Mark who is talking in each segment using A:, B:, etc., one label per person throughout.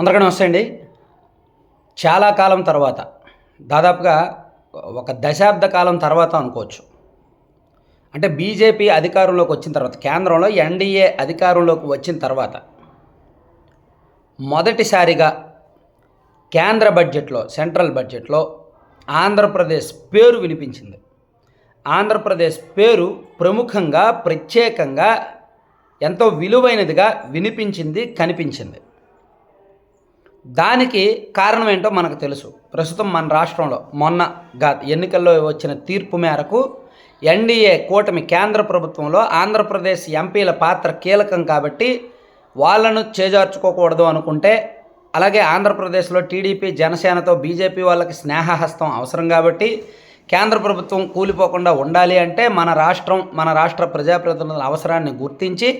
A: అందరికీ నమస్తే అండి. చాలా కాలం తర్వాత దాదాపుగా ఒక దశాబ్ద కాలం తర్వాత అనుకోవచ్చు. అంటే బీజేపీ అధికారంలోకి వచ్చిన తర్వాత కేంద్రంలో ఎన్డీఏ అధికారంలోకి వచ్చిన తర్వాత మొదటిసారిగా కేంద్ర బడ్జెట్లో సెంట్రల్ బడ్జెట్లో ఆంధ్రప్రదేశ్ పేరు వినిపించింది. ఆంధ్రప్రదేశ్ పేరు ప్రముఖంగా ప్రత్యేకంగా ఎంతో విలువైనదిగా వినిపించింది కనిపించింది. దానికి కారణం ఏంటో మనకు తెలుసు. ప్రస్తుతం మన రాష్ట్రంలో మొన్న గా ఎన్నికల్లో వచ్చిన తీర్పు మేరకు ఎన్డీఏ కూటమి కేంద్ర ప్రభుత్వంలో ఆంధ్రప్రదేశ్ ఎంపీల పాత్ర కీలకం కాబట్టి వాళ్ళను చేజార్చుకోకూడదు అనుకుంటే అలాగే ఆంధ్రప్రదేశ్లో టీడీపీ జనసేనతో బీజేపీ వాళ్ళకి స్నేహహస్తం అవసరం కాబట్టి కేంద్ర ప్రభుత్వం కూలిపోకుండా ఉండాలి అంటే మన రాష్ట్రం మన రాష్ట్ర ప్రజాప్రతినిధుల అవసరాన్ని గుర్తించి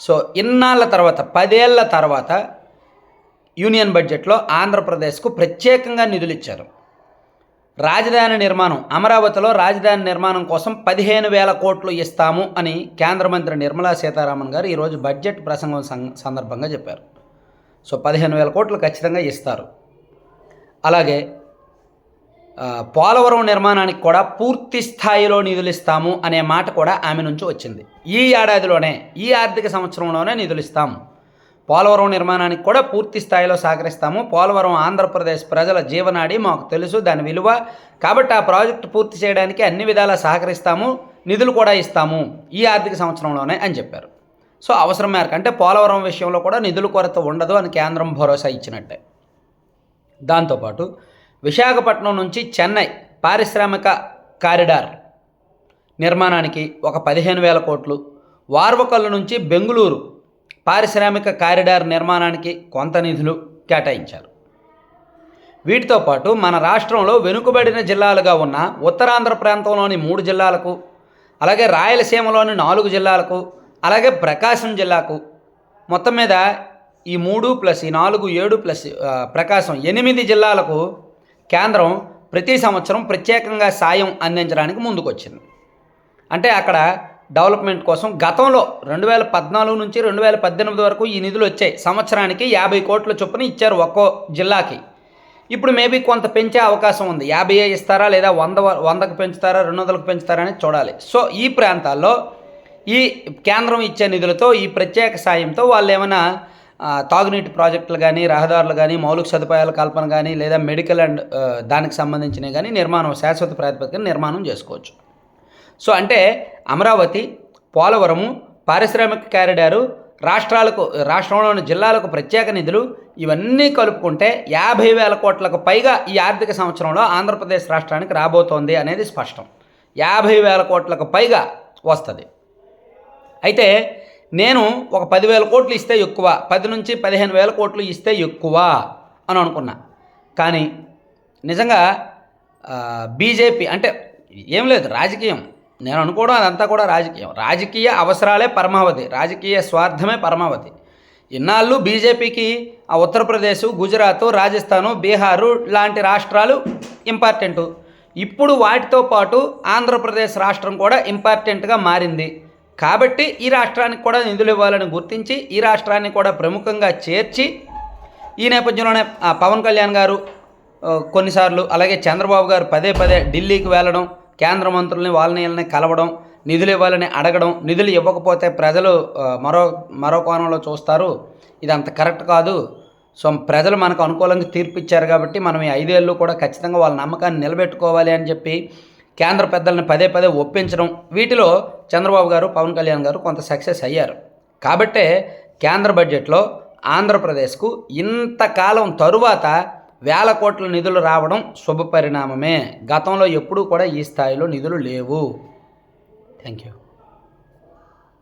A: సో ఇన్నాళ్ళ తర్వాత పదేళ్ళ తర్వాత యూనియన్ బడ్జెట్లో ఆంధ్రప్రదేశ్కు ప్రత్యేకంగా నిధులు ఇచ్చారు రాజధాని నిర్మాణం అమరావతిలో రాజధాని నిర్మాణం కోసం పదిహేను వేల కోట్లు ఇస్తాము అని కేంద్ర మంత్రి నిర్మలా సీతారామన్ గారు ఈరోజు బడ్జెట్ ప్రసంగం సందర్భంగా చెప్పారు. సో పదిహేను వేల కోట్లు ఖచ్చితంగా ఇస్తారు. అలాగే పోలవరం నిర్మాణానికి కూడా పూర్తి స్థాయిలో నిధులు ఇస్తాము అనే మాట కూడా ఆమె నుంచి వచ్చింది. ఈ ఏడాదిలోనే ఈ ఆర్థిక సంవత్సరంలోనే నిధులు ఇస్తాం పోలవరం నిర్మాణానికి కూడా పూర్తి స్థాయిలో సహకరిస్తాము. పోలవరం ఆంధ్రప్రదేశ్ ప్రజల జీవనాడి మాకు తెలుసు దాని విలువ. కాబట్టి ఆ ప్రాజెక్టు పూర్తి చేయడానికి అన్ని విధాలా సహకరిస్తాము నిధులు కూడా ఇస్తాము ఈ ఆర్థిక సంవత్సరంలోనే అని చెప్పారు. సో అవసరం మేరకు అంటే పోలవరం విషయంలో కూడా నిధుల కొరత ఉండదు అని కేంద్రం భరోసా ఇచ్చినట్టే. దాంతోపాటు విశాఖపట్నం నుంచి చెన్నై పారిశ్రామిక కారిడార్ నిర్మాణానికి ఒక పదిహేను వేల కోట్లు వార్వకల్లు నుంచి బెంగుళూరు పారిశ్రామిక కారిడార్ నిర్మాణానికి కొంత నిధులు కేటాయించారు. వీటితో పాటు మన రాష్ట్రంలో వెనుకబడిన జిల్లాలుగా ఉన్న ఉత్తరాంధ్ర ప్రాంతంలోని మూడు జిల్లాలకు అలాగే రాయలసీమలోని నాలుగు జిల్లాలకు అలాగే ప్రకాశం జిల్లాకు మొత్తం మీద ఈ మూడు ప్లస్ ఈ నాలుగు ఏడు ప్లస్ ప్రకాశం ఎనిమిది జిల్లాలకు కేంద్రం ప్రతి సంవత్సరం ప్రత్యేకంగా సాయం అందించడానికి ముందుకొచ్చింది. అంటే అక్కడ డెవలప్మెంట్ కోసం గతంలో రెండు వేల పద్నాలుగు నుంచి రెండు వేల పద్దెనిమిది వరకు ఈ నిధులు వచ్చాయి. సంవత్సరానికి యాభై కోట్ల చొప్పున ఇచ్చారు ఒక్కో జిల్లాకి. ఇప్పుడు మేబీ కొంత పెంచే అవకాశం ఉంది. యాభై ఇస్తారా లేదా వంద వందకు పెంచుతారా రెండు వందలకు పెంచుతారా అనేది చూడాలి. సో ఈ ప్రాంతాల్లో ఈ కేంద్రం ఇచ్చే నిధులతో ఈ ప్రత్యేక సాయంతో వాళ్ళు ఏమైనా తాగునీటి ప్రాజెక్టులు కానీ రహదారులు కానీ మౌలిక సదుపాయాల కల్పన కానీ లేదా మెడికల్ అండ్ దానికి సంబంధించినవి కానీ నిర్మాణం శాశ్వత ప్రాతిపదికన నిర్మాణం చేసుకోవచ్చు. సో అంటే అమరావతి పోలవరము పారిశ్రామిక కారిడారు రాష్ట్రాలకు రాష్ట్రంలోని జిల్లాలకు ప్రత్యేక నిధులు ఇవన్నీ కలుపుకుంటే యాభై వేల కోట్లకు పైగా ఈ ఆర్థిక సంవత్సరంలో ఆంధ్రప్రదేశ్ రాష్ట్రానికి రాబోతోంది అనేది స్పష్టం. యాభై వేల కోట్లకు పైగా వస్తుంది. అయితే నేను ఒక పదివేల కోట్లు ఇస్తే ఎక్కువ పది నుంచి పదిహేను వేల కోట్లు ఇస్తే ఎక్కువ అని అనుకున్నా. కానీ నిజంగా బీజేపీ అంటే ఏం లేదు రాజకీయం. నేను అనుకోవడం అదంతా కూడా రాజకీయం. రాజకీయ అవసరాలే పరమావధి. రాజకీయ స్వార్థమే పరమావధి. ఇన్నాళ్ళు బీజేపీకి ఆ ఉత్తరప్రదేశ్ గుజరాత్ రాజస్థాను బీహారు లాంటి రాష్ట్రాలు ఇంపార్టెంటు. ఇప్పుడు వాటితో పాటు ఆంధ్రప్రదేశ్ రాష్ట్రం కూడా ఇంపార్టెంట్గా మారింది. కాబట్టి ఈ రాష్ట్రానికి కూడా నిధులు ఇవ్వాలని గుర్తించి ఈ రాష్ట్రాన్ని కూడా ప్రముఖంగా చేర్చి ఈ నేపథ్యంలోనే ఆ పవన్ కళ్యాణ్ గారు కొన్నిసార్లు అలాగే చంద్రబాబు గారు పదే పదే ఢిల్లీకి వెళ్ళడం కేంద్ర మంత్రుల్ని వాళ్ళని వీళ్ళని కలవడం నిధులు ఇవ్వాలని అడగడం నిధులు ఇవ్వకపోతే ప్రజలు మరో మరో కోణంలో చూస్తారు. ఇది అంత కరెక్ట్ కాదు. సో ప్రజలు మనకు అనుకూలంగా తీర్పు ఇచ్చారు కాబట్టి మనం ఈ ఐదేళ్ళు కూడా ఖచ్చితంగా వాళ్ళ నమ్మకాన్ని నిలబెట్టుకోవాలి అని చెప్పి కేంద్ర పెద్దలను పదే పదే ఒప్పించడం వీటిలో చంద్రబాబు గారు పవన్ కళ్యాణ్ గారు కొంత సక్సెస్ అయ్యారు. కాబట్టే కేంద్ర బడ్జెట్లో ఆంధ్రప్రదేశ్కు ఇంతకాలం తరువాత వేల కోట్ల నిధులు రావడం శుభ పరిణామమే గతంలో ఎప్పుడూ కూడా ఈ స్థాయిలో నిధులు లేవు. Thank you